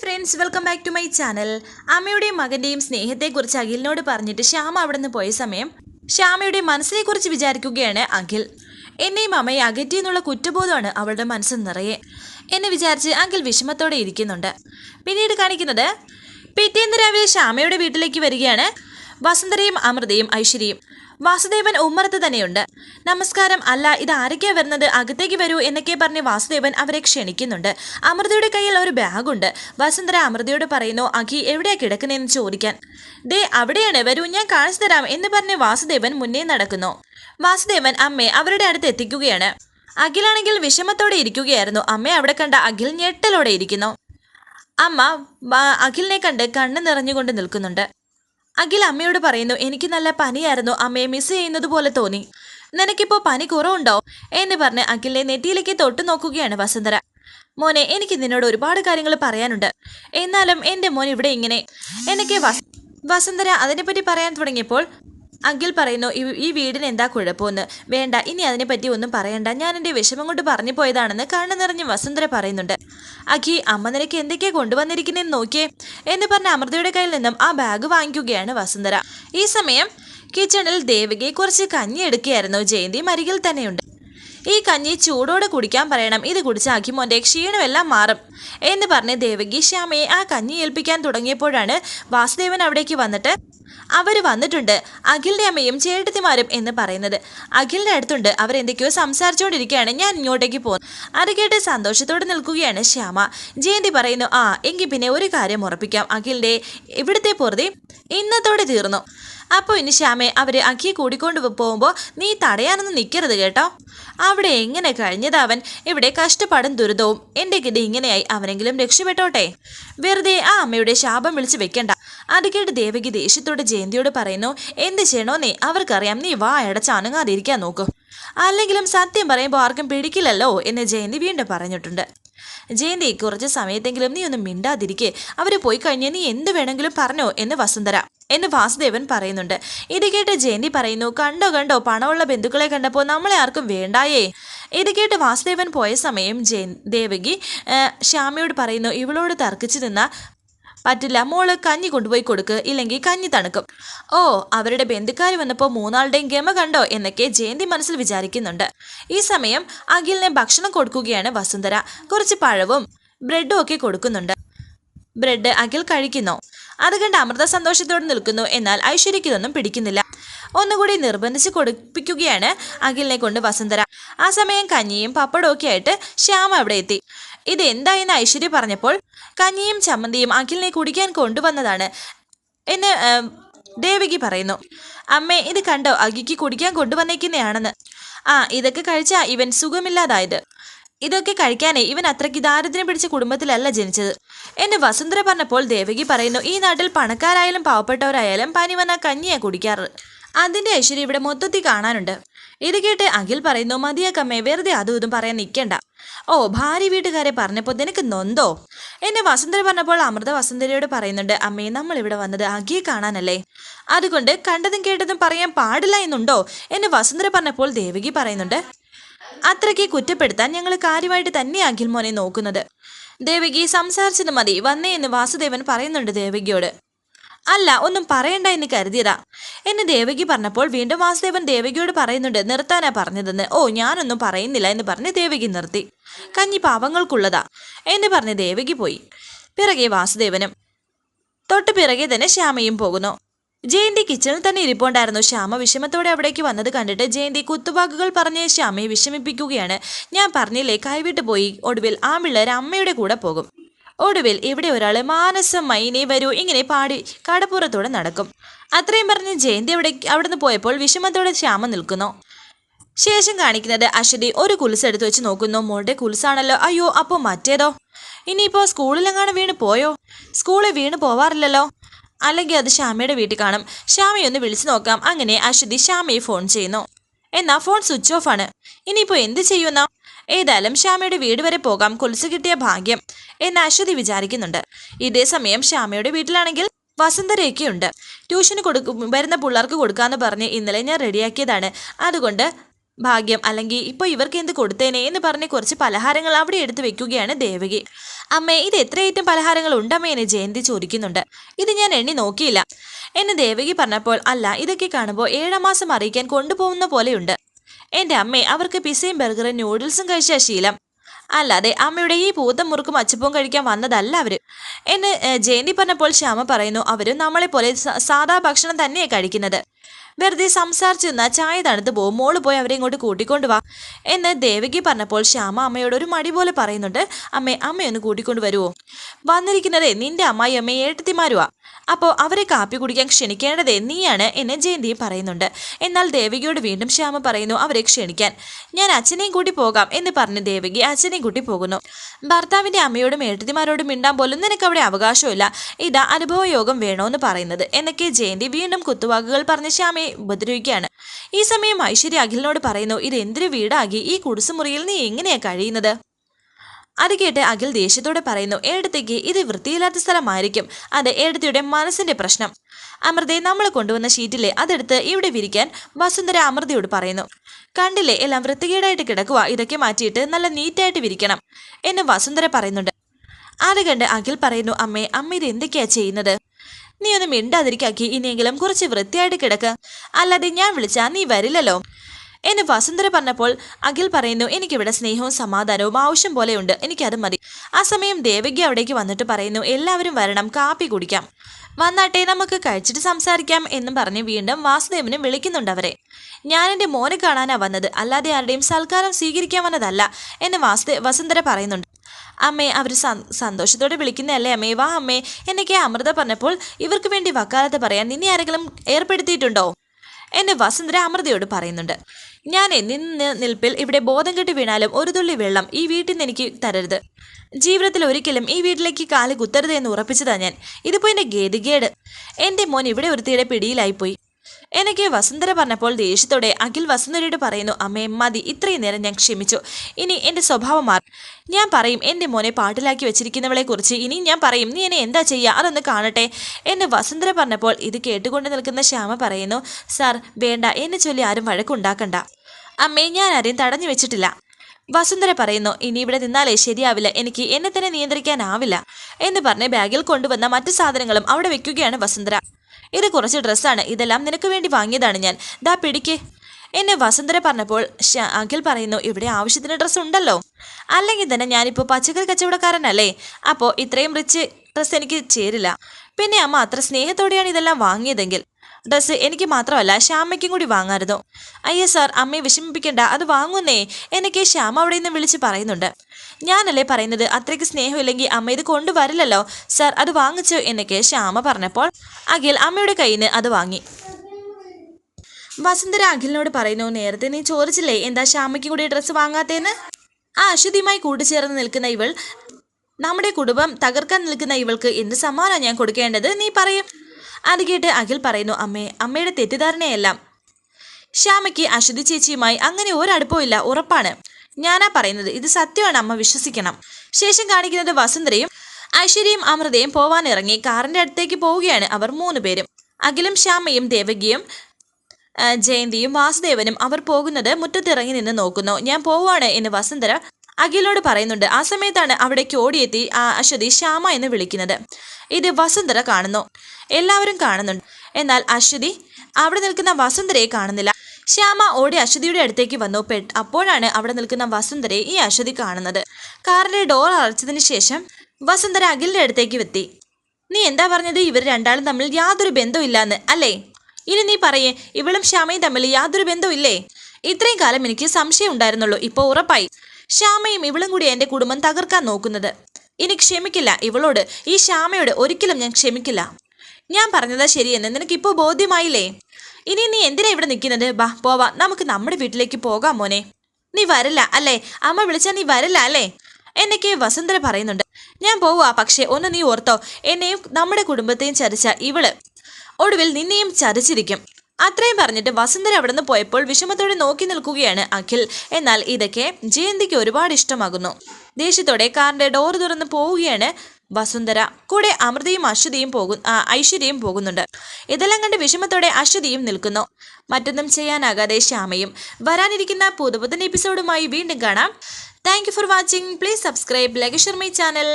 Friends welcome back to my channel അമ്മയുടെയും മകന്റെയും സ്നേഹത്തെക്കുറിച്ച് അഖിലിനോട് പറഞ്ഞിട്ട് ശ്യാമ അവിടെ നിന്ന് പോയ സമയം ശ്യാമയുടെ മനസ്സിനെക്കുറിച്ച് വിചാരിക്കുകയാണ് അഖിൽ. എന്നെയും അമ്മയെ അകറ്റി എന്നുള്ള കുറ്റബോധമാണ് അവളുടെ മനസ്സ് നിറയെ. എന്നെ വിചാരിച്ച് അഖിൽ വിഷമത്തോടെ ഇരിക്കുന്നുണ്ട്. പിന്നീട് കാണിക്കുന്നത് പിറ്റേന്ന് രാവിലെ ശ്യാമയുടെ വീട്ടിലേക്ക് വരികയാണ് വസന്തരയും അമൃതയും ഐശ്വര്യയും. വാസുദേവൻ ഉമ്മറത്ത് തന്നെയുണ്ട്. നമസ്കാരം. അല്ല ഇത് ആരൊക്കെയാ വരുന്നത്? അകത്തേക്ക് വരൂ എന്നൊക്കെ പറഞ്ഞ് വാസുദേവൻ അവരെ ക്ഷണിക്കുന്നുണ്ട്. അമൃതയുടെ കയ്യിൽ ഒരു ബാഗുണ്ട്. വസുന്ധര അമൃതയോട് പറയുന്നു അഖി എവിടെയാ കിടക്കുന്നതെന്ന് ചോദിക്കാൻ? ദേ അവിടെയാണ്. വരൂ ഞാൻ കാണിച്ചു തരാം എന്ന് പറഞ്ഞ് വാസുദേവൻ മുന്നേ നടക്കുന്നു. വാസുദേവൻ അമ്മയെ അവരുടെ അടുത്ത് എത്തിക്കുകയാണ്. അഖിലാണെങ്കിൽ വിഷമത്തോടെ ഇരിക്കുകയായിരുന്നു. അമ്മയെ അവിടെ കണ്ട അഖിൽ ഞെട്ടലോടെ ഇരിക്കുന്നു. അമ്മ അഖിലിനെ കണ്ട് കണ്ണ് നിറഞ്ഞുകൊണ്ട് നിൽക്കുന്നുണ്ട്. അഖിൽ അമ്മയോട് പറയുന്നു എനിക്ക് നല്ല പനിയായിരുന്നു. അമ്മയെ മിസ് ചെയ്യുന്നത് പോലെ തോന്നി. നിനക്കിപ്പോ പനി കുറവുണ്ടോ? എന്ന് പറഞ്ഞ് അഖിലിനെ നെറ്റിയിലേക്ക് തൊട്ടു നോക്കുകയാണ് വസുന്ധര. മോനെ എനിക്ക് നിന്നോട് ഒരുപാട് കാര്യങ്ങൾ പറയാനുണ്ട്. എന്നാലും എന്റെ മോൻ ഇവിടെ ഇങ്ങനെ. എനിക്ക് വസ് വസുന്ധര അതിനെപ്പറ്റി പറയാൻ തുടങ്ങിയപ്പോൾ അഖിൽ പറയുന്നു "ഈ- ഈ വീടിന് എന്താ കുഴപ്പമെന്ന്? വേണ്ട ഇനി അതിനെപ്പറ്റി ഒന്നും പറയണ്ട. ഞാൻ എന്റെ വിഷമം കൊണ്ട് പറഞ്ഞു പോയതാണെന്ന് കണ്ണു നിറഞ്ഞ് വസുന്ധര പറയുന്നുണ്ട്. അഖി അമ്മ നിനക്ക് എന്തൊക്കെയാ കൊണ്ടുവന്നിരിക്കുന്നതെന്ന് നോക്കിയേ. എന്ന് പറഞ്ഞ അമൃതയുടെ കയ്യിൽ നിന്നും ആ ബാഗ് വാങ്ങിക്കുകയാണ് വസുന്ധര. ഈ സമയം കിച്ചണിൽ ദേവികയെ കുറച്ച് കഞ്ഞി എടുക്കുകയായിരുന്നു. ജയന്തി മരികിൽ തന്നെയുണ്ട്. ഈ കഞ്ഞി ചൂടോടെ കുടിക്കാൻ പറയണം. ഇത് കുടിച്ച അഖിമോന്റെ ക്ഷീണമെല്ലാം മാറും. എന്ന് പറഞ്ഞ് ദേവകി ശ്യാമയെ ആ കഞ്ഞി ഏൽപ്പിക്കാൻ തുടങ്ങിയപ്പോഴാണ് വാസുദേവൻ അവിടേക്ക് വന്നിട്ട് അവർ വന്നിട്ടുണ്ട്. അഖിലിന്റെ അമ്മയും ചേട്ടത്തിമാരും എന്ന് പറയുന്നത്. അഖിലിന്റെ അടുത്തുണ്ട്. അവരെന്തൊക്കെയോ സംസാരിച്ചുകൊണ്ടിരിക്കുകയാണ്. ഞാൻ ഇങ്ങോട്ടേക്ക് പോകുന്നു അത് കേട്ട് സന്തോഷത്തോടെ നിൽക്കുകയാണ് ശ്യാമ. ജയന്തി പറയുന്നു ആ എങ്കിൽ പിന്നെ ഒരു കാര്യം ഉറപ്പിക്കാം. അഖിലിന്റെ ഇവിടുത്തെ പൊറുതി? ഇന്നത്തോടെ തീർന്നു. അപ്പോൾ ഇനി ശ്യാമയെ അവർ അഖിയെ കൂടിക്കൊണ്ട് പോകുമ്പോൾ നീ തടയാനൊന്നും നിൽക്കരുത് കേട്ടോ. അവിടെ എങ്ങനെ കഴിഞ്ഞതവൻ ഇവിടെ കഷ്ടപ്പാടും ദുരിതവും. എന്റെ ഗതി ഇങ്ങനെയായി. അവനെങ്കിലും രക്ഷപ്പെട്ടോട്ടെ? വെറുതെ ആ അമ്മയുടെ ശാപം വിളിച്ചു വെക്കണ്ട. അത് കേട്ട് ദേവകി ദേഷ്യത്തോട് ജയന്തിയോട് പറയുന്നു എന്ത് ചെയ്യണോ നീ അവർക്കറിയാം. നീ വാ അടച്ച് അനങ്ങാതിരിക്കാൻ നോക്കൂ. അല്ലെങ്കിലും സത്യം പറയുമ്പോൾ ആർക്കും പിടിക്കില്ലല്ലോ എന്ന് ജയന്തി വീണ്ടും പറഞ്ഞിട്ടുണ്ട്. ജയന്തി കുറച്ച് സമയത്തെങ്കിലും നീ ഒന്നും മിണ്ടാതിരിക്കെ. അവർ പോയി കഴിഞ്ഞാൽ നീ എന്ത് വേണമെങ്കിലും പറഞ്ഞോ എന്ന് വസുന്ധര. എന്ന് വാസുദേവൻ പറയുന്നുണ്ട്. ഇത് കേട്ട് ജയന്തി പറയുന്നു കണ്ടോ കണ്ടോ പണമുള്ള ബന്ധുക്കളെ കണ്ടപ്പോൾ നമ്മളെ ആർക്കും വേണ്ടായേ. ഇത് കേട്ട് വാസുദേവൻ പോയ സമയം ജയ ദേവകി ശ്യാമയോട് പറയുന്നു ഇവളോട് തർക്കിച്ചു നിന്ന പറ്റില്ല മോൾ കഞ്ഞി കൊണ്ടുപോയി കൊടുക്ക് ഇല്ലെങ്കിൽ കഞ്ഞി തണുക്കും. ഓ അവരുടെ ബന്ധുക്കാർ വന്നപ്പോൾ മൂന്നാളുടെയും ഗമ കണ്ടോ? എന്നൊക്കെ ജയന്തി മനസ്സിൽ വിചാരിക്കുന്നുണ്ട്. ഈ സമയം അഖിലിനെ ഭക്ഷണം കൊടുക്കുകയാണ് വസുന്ധര. കുറച്ച് പഴവും ബ്രെഡും ഒക്കെ കൊടുക്കുന്നുണ്ട്. ബ്രെഡ് അഖിൽ കഴിക്കുന്നു. അത് കണ്ട് അമൃത സന്തോഷത്തോടെ നിൽക്കുന്നു. എന്നാൽ ഐശ്വര്യയ്ക്ക് ഇതൊന്നും പിടിക്കുന്നില്ല. ഒന്നുകൂടി നിർബന്ധിച്ച് കൊടുപ്പിക്കുകയാണ് അഖിലിനെ കൊണ്ട് വസുന്ധര. ആ സമയം കഞ്ഞിയും പപ്പടവും ഒക്കെ ആയിട്ട് ശ്യാമ അവിടെ എത്തി. ഇത് എന്തായെന്ന് ഐശ്വര്യ പറഞ്ഞപ്പോൾ കഞ്ഞിയും ചമ്മന്തിയും അഖിലിനെ കുടിക്കാൻ കൊണ്ടുവന്നതാണ് എന്ന് ദേവികി പറയുന്നു. അമ്മേ ഇത് കണ്ടോ? അഖിക്ക് കുടിക്കാൻ കൊണ്ടുവന്നേക്കുന്നതാണെന്ന് ആ ഇതൊക്കെ കഴിച്ചാ ഇവൻ സുഖമില്ലാതായത്. ഇതൊക്കെ കഴിക്കാനേ ഇവൻ അത്രയ്ക്ക് ദാരിദ്ര്യം പിടിച്ച കുടുംബത്തിലല്ല ജനിച്ചത്. എന്നെ വസുന്ധര പറഞ്ഞപ്പോൾ ദേവകി പറയുന്നു ഈ നാട്ടിൽ പണക്കാരായാലും പാവപ്പെട്ടവരായാലും പനി വന്ന കഞ്ഞിയാ കുടിക്കാറ്. അതിന്റെ ഐശ്വര്യം ഇവിടെ മൊത്തത്തിൽ കാണാനുണ്ട്. ഇത് കേട്ട് അഖിൽ പറയുന്നു മതിയാക്കമ്മേ വെറുതെ അതും ഇതും പറയാൻ നിൽക്കണ്ട ഓ ഭാര്യ വീട്ടുകാരെ പറഞ്ഞപ്പോൾ നിനക്ക് നൊന്തോ? എന്നെ വസുന്ധര പറഞ്ഞപ്പോൾ അമൃത വസുന്ധരയോട് പറയുന്നുണ്ട് അമ്മേ നമ്മൾ ഇവിടെ വന്നത് അഖിയെ കാണാനല്ലേ? അതുകൊണ്ട് കണ്ടതും കേട്ടതും പറയാൻ പാടില്ല എന്നുണ്ടോ? എന്നെ വസുന്ധര പറഞ്ഞപ്പോൾ ദേവകി പറയുന്നുണ്ട് അത്രയ്ക്ക് കുറ്റപ്പെടുത്താൻ ഞങ്ങൾ കാര്യമായിട്ട് തന്നെ അഖിൽ മോനെ നോക്കുന്നത്. ദേവകി സംസാരിച്ചത് മതി. വന്നേ എന്ന് വാസുദേവൻ പറയുന്നുണ്ട് ദേവകിയോട്. അല്ല ഒന്നും പറയണ്ട എന്ന് കരുതിയതാ. എന്ന് ദേവകി പറഞ്ഞപ്പോൾ വീണ്ടും വാസുദേവൻ ദേവകിയോട് പറയുന്നുണ്ട് നിർത്താനാ പറഞ്ഞതെന്ന്. ഓ ഞാനൊന്നും പറയുന്നില്ല എന്ന് പറഞ്ഞ് ദേവകി നിർത്തി. കഞ്ഞി പാവങ്ങൾക്കുള്ളതാ എന്ന് പറഞ്ഞ് ദേവകി പോയി. പിറകെ വാസുദേവനും തൊട്ട് പിറകെ തന്നെ ശ്യാമയും പോകുന്നു. ജയന്തി കിച്ചണിൽ തന്നെ ഇരിപ്പുണ്ടായിരുന്നു. ശ്യാമ വിഷമത്തോടെ അവിടേക്ക് വന്നത് കണ്ടിട്ട് ജയന്തി കുത്തുവാക്കുകൾ പറഞ്ഞ് ശ്യാമയെ വിഷമിപ്പിക്കുകയാണ്. ഞാൻ പറഞ്ഞില്ലേ കൈവിട്ട് പോയി. ഒടുവിൽ ആ അമ്മയുടെ കൂടെ പോകും. ഒടുവിൽ ഇവിടെ ഒരാൾ മാനസം മൈനെ വരൂ. ഇങ്ങനെ പാടി കടപ്പുറത്തോടെ നടക്കും. അത്രയും പറഞ്ഞ് ജയന്തി അവിടെ അവിടുന്ന് പോയപ്പോൾ വിഷമത്തോടെ ശ്യാമ നിൽക്കുന്നു. ശേഷം കാണിക്കുന്നത് അശ്വതി ഒരു കുലുസ് എടുത്തു വെച്ച് നോക്കുന്നു. മോളുടെ കുലുസാണല്ലോ അയ്യോ അപ്പോൾ മറ്റേതോ? ഇനിയിപ്പോ സ്കൂളിലെങ്ങാണ് വീണ് പോയോ? സ്കൂളിൽ വീണ് പോവാറില്ലല്ലോ. അല്ലെങ്കിൽ അത് ശ്യാമയുടെ വീട്ടിൽ കാണും. ശ്യാമയെ ഒന്ന് വിളിച്ചു നോക്കാം. അങ്ങനെ അശ്വതി ശ്യാമയെ ഫോൺ ചെയ്യുന്നു. എന്നാ ഫോൺ സ്വിച്ച് ഓഫ് ആണ്. ഇനിയിപ്പോ എന്ത് ചെയ്യുന്ന? ഏതായാലും ശ്യാമയുടെ വീട് വരെ പോകാം. കൊലുസ് കിട്ടിയ ഭാഗ്യം. എന്ന് അശ്വതി വിചാരിക്കുന്നുണ്ട്. ഇതേ സമയം ശ്യാമയുടെ വീട്ടിലാണെങ്കിൽ വസന്തരയൊക്കെ ഉണ്ട് ട്യൂഷന് കൊടുക്കും വരുന്ന പിള്ളേർക്ക് കൊടുക്കാമെന്ന് പറഞ്ഞ് ഇന്നലെ ഞാൻ റെഡിയാക്കിയതാണ് അതുകൊണ്ട് ഭാഗ്യം. അല്ലെങ്കിൽ ഇപ്പോൾ ഇവർക്ക് എന്ത് കൊടുത്തേനെ എന്ന് പറഞ്ഞ് കുറച്ച് പലഹാരങ്ങൾ അവിടെ എടുത്ത് വെക്കുകയാണ് ദേവകി. അമ്മേ ഇത് എത്ര ഐറ്റം പലഹാരങ്ങൾ ഉണ്ടമ്മേ എന്ന് ജയന്തി ചോദിക്കുന്നുണ്ട്. ഇത് ഞാൻ എണ്ണി നോക്കിയില്ല. എന്ന് ദേവകി പറഞ്ഞപ്പോൾ അല്ല ഇതൊക്കെ കാണുമ്പോൾ ഏഴാം മാസം അറിയിക്കാൻ കൊണ്ടുപോകുന്ന പോലെയുണ്ട്. എന്റെ അമ്മേ അവർക്ക് പിസയും ബർഗറും നൂഡിൽസും കഴിച്ച ശീലം. അല്ലാതെ അമ്മയുടെ ഈ പൂതം മുറുക്കും അച്ചപ്പവും കഴിക്കാൻ വന്നതല്ല അവർ എന്ന് ജയന്തി പറഞ്ഞപ്പോൾ ശ്യാമ പറയുന്നു അവരും നമ്മളെ പോലെ സ- സാധാ ഭക്ഷണം തന്നെയാണ് കഴിക്കുന്നത്. വെറുതെ സംസാരിച്ചു നിന്നാ ചായ തണുത്ത് പോകും മോൾ പോയി അവരെ ഇങ്ങോട്ട് കൂട്ടിക്കൊണ്ട് വാ. എന്ന് ദേവകി പറഞ്ഞപ്പോൾ ശ്യാമ അമ്മയോട് ഒരു മടി പോലെ പറയുന്നുണ്ട്. അമ്മേ അമ്മയൊന്ന് കൂട്ടിക്കൊണ്ട് വരുമോ വന്നിരിക്കുന്നതേ നിന്റെ അമ്മായി അമ്മ ഏട്ടത്തിമാരുവാ. അപ്പോൾ അവരെ കാപ്പി കുടിക്കാൻ ക്ഷണിക്കേണ്ടതേ നീയാണ് എന്ന് ജയന്തിയും പറയുന്നുണ്ട്. എന്നാൽ ദേവികയോട് വീണ്ടും ശ്യാമ പറയുന്നു അവരെ ക്ഷണിക്കാൻ. ഞാൻ അച്ഛനെയും കൂട്ടി പോകാം എന്ന് പറഞ്ഞ് ദേവകി അച്ഛനെയും കൂട്ടി പോകുന്നു. ഭർത്താവിന്റെ അമ്മയോടും ഏട്ടത്തിമാരോടും മിണ്ടാൻ പോലും നിനക്ക് അവിടെ അവകാശമില്ല. ഇതാ അനുഭവയോഗം വേണോന്ന് പറയുന്നത് എന്നൊക്കെ ജയന്തി വീണ്ടും കുത്തുവാക്കുകൾ പറഞ്ഞ് ശ്യാമയെ ഉപദ്രവിക്കുകയാണ്. ഈ സമയം ഐശ്വര്യ അഖിലിനോട് പറയുന്നു ഇത് എന്തൊരു വീടാകി? ഈ കുടിസുമുറിയിൽ നീ എങ്ങനെയാ കഴിയുന്നത്? അത് കേട്ട് അഖിൽ ദേഷ്യത്തോടെ പറയുന്നു ഏടത്തേക്ക് ഇത് വൃത്തിയില്ലാത്ത സ്ഥലമായിരിക്കും. അത് ഏടത്തിയുടെ മനസ്സിന്റെ പ്രശ്നം. അമൃതയെ നമ്മൾ കൊണ്ടുവന്ന ഷീറ്റിലെ അതെടുത്ത് ഇവിടെ വിരിക്കാൻ വസുന്ധര അമൃതയോട് പറയുന്നു കണ്ടില്ലേ എല്ലാം വൃത്തികേടായിട്ട് കിടക്കുക ഇതൊക്കെ മാറ്റിയിട്ട് നല്ല നീറ്റായിട്ട് വിരിക്കണം. എന്ന് വസുന്ധര പറയുന്നുണ്ട്. അത് കണ്ട് അഖിൽ പറയുന്നു അമ്മേ അമ്മ ഇത് എന്തൊക്കെയാ ചെയ്യുന്നത്? നീ ഒന്ന് മിണ്ടാതിരിക്കാക്കി. ഇനിയെങ്കിലും കുറച്ച് വൃത്തിയായിട്ട് കിടക്ക്. അല്ലാതെ ഞാൻ വിളിച്ചാ നീ വരില്ലല്ലോ. എന്ന് വസുന്ധര പറഞ്ഞപ്പോൾ അഖിൽ പറയുന്നു എനിക്കിവിടെ സ്നേഹവും സമാധാനവും ആവശ്യം പോലെയുണ്ട്. എനിക്കത് മതി. ആ സമയം ദേവകി അവിടേക്ക് വന്നിട്ട് പറയുന്നു എല്ലാവരും വരണം കാപ്പി കുടിക്കാം. വന്നാട്ടെ നമുക്ക് കഴിച്ചിട്ട് സംസാരിക്കാം എന്നും പറഞ്ഞ് വീണ്ടും വാസുദേവനും വിളിക്കുന്നുണ്ടവരെ ഞാൻ എന്റെ മോനെ കാണാനാ വന്നത്. അല്ലാതെ ആരുടെയും സൽക്കാരം സ്വീകരിക്കാൻ വന്നതല്ല എന്ന് വാസുദേ വസുന്ധര പറയുന്നുണ്ട്. അമ്മേ അവർ സന്തോഷത്തോടെ വിളിക്കുന്നതല്ലേ അമ്മേ. വാ അമ്മേ. എന്നൊക്കെ അമൃത പറഞ്ഞപ്പോൾ ഇവർക്ക് വേണ്ടി വക്കാലത്ത് പറയാൻ നിന്നെ ആരെങ്കിലും ഏർപ്പെടുത്തിയിട്ടുണ്ടോ? എന്ന് വസുന്ധര അമൃതയോട് പറയുന്നുണ്ട്. ഞാൻ നിന്ന് നിൽപ്പിൽ ഇവിടെ ബോധം കെട്ട് വീണാലും ഒരു തുള്ളി വെള്ളം ഈ വീട്ടിൽ നിന്ന് എനിക്ക് തരരുത്. ജീവിതത്തിൽ ഒരിക്കലും ഈ വീട്ടിലേക്ക് കാൽ കുത്തരുത് എന്ന് ഉറപ്പിച്ചതാ ഞാൻ. ഇതിപ്പോ എന്റെ ഗതികേട്. എന്റെ മോൻ ഇവിടെ ഒരുത്തിയുടെ പിടിയിലായിപ്പോയി. എനിക്ക് വസുന്ധര പറഞ്ഞപ്പോൾ ദേഷ്യത്തോടെ അഖിൽ വസുന്ധരയോട് പറയുന്നു അമ്മേ മതി. ഇത്രയും നേരം ഞാൻ ക്ഷമിച്ചു. ഇനി എന്റെ സ്വഭാവം മാറി. ഞാൻ പറയും എന്റെ മോനെ പാട്ടിലാക്കി വെച്ചിരിക്കുന്നവളെ കുറിച്ച് ഇനി ഞാൻ പറയും നീ എന്നെ എന്താ ചെയ്യുക അതൊന്ന് കാണട്ടെ. എന്ന് വസുന്ധര പറഞ്ഞപ്പോൾ ഇത് കേട്ടുകൊണ്ട് നിൽക്കുന്ന ശ്യാമ പറയുന്നു സാർ വേണ്ട. എന്നെ ചൊല്ലി ആരും വഴക്കുണ്ടാക്കണ്ട. അമ്മേ ഞാൻ ആരെയും തടഞ്ഞു വെച്ചിട്ടില്ല. വസുന്ധര പറയുന്നു ഇനി ഇവിടെ നിന്നാലേ ശരിയാവില്ല. എനിക്ക് എന്നെ തന്നെ നിയന്ത്രിക്കാനാവില്ല. എന്ന് പറഞ്ഞ് ബാഗിൽ കൊണ്ടുവന്ന മറ്റു സാധനങ്ങളും അവിടെ വെക്കുകയാണ് വസുന്ധര ഇത് കുറച്ച് ഡ്രസ്സാണ്. ഇതെല്ലാം നിനക്ക് വേണ്ടി വാങ്ങിയതാണ് ഞാൻ. ദാ പിടിക്ക്. എന്നെ വസുന്ധര പറഞ്ഞപ്പോൾ അഖിൽ പറയുന്നു ഇവിടെ ആവശ്യത്തിന് ഡ്രസ്സ് ഉണ്ടല്ലോ. അല്ലെങ്കിൽ തന്നെ ഞാനിപ്പോൾ പച്ചക്കറി കച്ചവടക്കാരനല്ലേ. അപ്പോൾ ഇത്രയും റിച്ച് ഡ്രസ്സ് എനിക്ക് ചേരില്ല. പിന്നെ അമ്മ അത്ര സ്നേഹത്തോടെയാണ് ഇതെല്ലാം വാങ്ങിയതെങ്കിൽ. ഡ്രസ്സ് എനിക്ക് മാത്രമല്ല ശ്യാമയ്ക്കും കൂടി വാങ്ങായിരുന്നു. അയ്യോ സാർ അമ്മയെ വിഷമിപ്പിക്കണ്ട അത് വാങ്ങുന്നേ എനിക്ക് ശ്യാമ അവിടെ നിന്ന് വിളിച്ച് പറയുന്നുണ്ട്. ഞാനല്ലേ പറയുന്നത് അത്രയ്ക്ക് സ്നേഹമില്ലെങ്കിൽ അമ്മ ഇത് കൊണ്ടുവരില്ലല്ലോ. സാർ അത് വാങ്ങിച്ചു എന്നൊക്കെ ശ്യാമ പറഞ്ഞപ്പോൾ അഖിൽ അമ്മയുടെ കയ്യിൽ നിന്ന് അത് വാങ്ങി. വസുന്ധര അഖിലിനോട് പറയുന്നു നേരത്തെ നീ ചോദിച്ചില്ലേ എന്താ ശ്യാമയ്ക്ക് കൂടി ഡ്രസ്സ് വാങ്ങാത്തേന്ന്? ആ അശ്വതിയുമായി കൂട്ടുചേർന്ന് നിൽക്കുന്ന ഇവൾ നമ്മുടെ കുടുംബം തകർക്കാൻ നിൽക്കുന്ന ഇവൾക്ക് എന്ത് സമ്മാനമാണ് ഞാൻ കൊടുക്കേണ്ടത്? നീ പറയും. അത് കേട്ട് അഖിൽ പറയുന്നു അമ്മേ അമ്മയുടെ തെറ്റിദ്ധാരണയെല്ലാം ശ്യാമയ്ക്ക് അശ്വതി ചേച്ചിയുമായി അങ്ങനെ ഒരടുപ്പമില്ല ഉറപ്പാണ്. ഞാനാ പറയുന്നത് ഇത് സത്യമാണ് അമ്മ വിശ്വസിക്കണം. ശേഷം കാണിക്കുന്നത് വസുന്ധരയും ഐശ്വര്യയും അമൃതയും പോവാനിറങ്ങി കാറിന്റെ അടുത്തേക്ക് പോവുകയാണ് അവർ മൂന്ന് പേരും. അഖിലും ശ്യാമയും ദേവകിയും ജയന്തിയും വാസുദേവനും അവർ പോകുന്നത് മുറ്റത്തിറങ്ങി നിന്ന് നോക്കുന്നു. ഞാൻ പോവാണ് എന്ന് വസന്തര അഖിലോട് പറയുന്നുണ്ട്. ആ സമയത്താണ് അവിടേക്ക് ഓടിയെത്തി അശ്വതി ശ്യാമ എന്ന് വിളിക്കുന്നത്. ഇത് വസുന്ധര കാണുന്നു. എല്ലാവരും കാണുന്നുണ്ട്. എന്നാൽ അശ്വതി അവിടെ നിൽക്കുന്ന വസുന്ധരയെ കാണുന്നില്ല. ശ്യാമ ഓടി അശ്വതിയുടെ അടുത്തേക്ക് വന്നു. പെട്ട് അപ്പോഴാണ് അവിടെ നിൽക്കുന്ന വസുന്ധരയെ ഈ അശ്വതി കാണുന്നത്. കാറിന്റെ ഡോർ അടച്ചതിന് ശേഷം വസുന്ധര അഖിലിന്റെ അടുത്തേക്ക് എത്തി. നീ എന്താ പറഞ്ഞത്? ഇവർ രണ്ടാളും തമ്മിൽ യാതൊരു ബന്ധവുമില്ലാന്ന് അല്ലേ? ഇനി നീ പറയേ ഇവളും ശ്യാമയും തമ്മിൽ യാതൊരു ബന്ധവുമില്ലേ? ഇത്രയും കാലം എനിക്ക് സംശയം ഉണ്ടായിരുന്നുള്ളൂ ഇപ്പൊ ഉറപ്പായി. ശ്യാമയും ഇവളും കൂടി എന്റെ കുടുംബം തകർക്കാൻ നോക്കുന്നത്. ഇനി ക്ഷമിക്കില്ല ഇവളോട് ഈ ശ്യാമയോട് ഒരിക്കലും ഞാൻ ക്ഷമിക്കില്ല. ഞാൻ പറഞ്ഞതാ ശരിയെന്ന് നിനക്കിപ്പോ ബോധ്യമായില്ലേ? ഇനി നീ എന്തിനാ ഇവിടെ നിൽക്കുന്നത്? ബാ പോവാ നമുക്ക് നമ്മുടെ വീട്ടിലേക്ക് പോകാം മോനെ. നീ വരില്ല അല്ലേ? അമ്മ വിളിച്ചാൽ നീ വരില്ല അല്ലേ? എന്നൊക്കെ വസുന്ധര പറയുന്നുണ്ട്. ഞാൻ പോവാ പക്ഷേ ഒന്ന് നീ ഓർത്തോ എന്നെയും നമ്മുടെ കുടുംബത്തെയും ചതിച്ച ഇവൾ ഒടുവിൽ നിന്നെയും ചതിച്ചിരിക്കും. അത്രയും പറഞ്ഞിട്ട് വസുന്ധര നിന്ന് പോയപ്പോൾ വിഷമത്തോടെ നോക്കി നിൽക്കുകയാണ് അഖിൽ. എന്നാൽ ഇതൊക്കെ ജയന്തിക്ക് ഒരുപാട് ഇഷ്ടമാകുന്നു. ദേഷ്യത്തോടെ കാറിന്റെ ഡോർ തുറന്ന് പോവുകയാണ് വസുന്ധര. കൂടെ അമൃതയും അശ്വതിയും പോകും ഐശ്വര്യയും പോകുന്നുണ്ട്. ഇതെല്ലാം കണ്ട് വിഷമത്തോടെ അശ്വതിയും നിൽക്കുന്നു. മറ്റൊന്നും ചെയ്യാനാകാതെ ശ്യാമയും വരാനിരിക്കുന്ന പുതുപുത്തൻ എപ്പിസോഡുമായി വീണ്ടും കാണാം. Thank for watching please subscribe ലഗേഷർ my channel